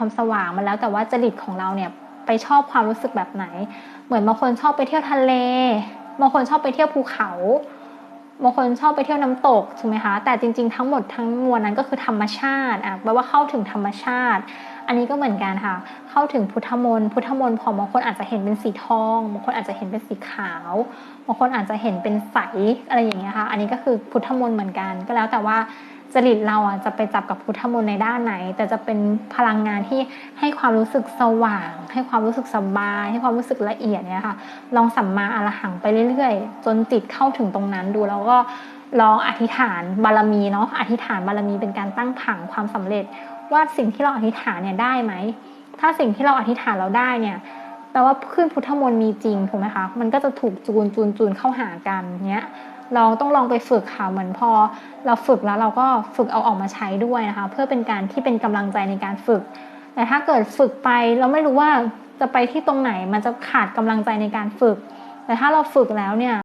ความสว่างมันแล้วแต่ว่าจริตของเราเนี่ยไปชอบความรู้สึกแบบไหน เหมือนบางคนชอบไปเที่ยวทะเลบางคนชอบไปเที่ยวภูเขาบางคนชอบไปเที่ยวน้ำตกถูกไหมคะแต่จริงๆทั้งหมดทั้งมวลนั้นก็คือธรรมชาติอะแปลว่าเข้าถึงธรรมชาติ อันนี้ก็เหมือนกันค่ะ เข้าถึงพุทธมนต์พุทธมนต์พอบางคนอาจจะเห็นเป็นสีทองบางคนอาจจะเห็นเป็นสีขาวบางคนอาจจะเห็นเป็นใสอะไรอย่างเงี้ยค่ะ อันนี้ก็คือพุทธมนต์เหมือนกัน ก็แล้วแต่ว่า จริตเราอะจะไปจับกับพุทธมนต์ในด้านไหน แต่จะเป็นพลังงานที่ให้ความรู้สึกสว่าง ให้ความรู้สึกสบาย ให้ความรู้สึกละเอียดเนี่ยค่ะ ลองสัมมาอรหังไปเรื่อยๆ จนจิตเข้าถึงตรงนั้นดูแล้วก็ลองอธิษฐานบารมีเนาะอธิษฐานบารมีเป็นการตั้งผังความสำเร็จ ว่าสิ่งที่เราอธิษฐานเนี่ยได้ไหมถ้าสิ่งที่เราอธิษฐานเราได้เนี่ย แปลว่าขึ้นพุทธมนต์มีจริงถูกไหมคะ มันก็จะถูกจูนจูนจูนเข้าหากันเนี้ยลองต้องลองไปฝึกค่ะ เหมือนพอ เราฝึกแล้วเราก็ฝึกเอาออกมาใช้ด้วยนะคะ เพื่อเป็นการที่เป็นกำลังใจในการฝึก แต่ถ้าเกิดฝึกไปเราไม่รู้ว่าจะไปที่ตรงไหน มันจะขาดกำลังใจในการฝึก แต่ถ้าเราฝึกแล้วเนี่ย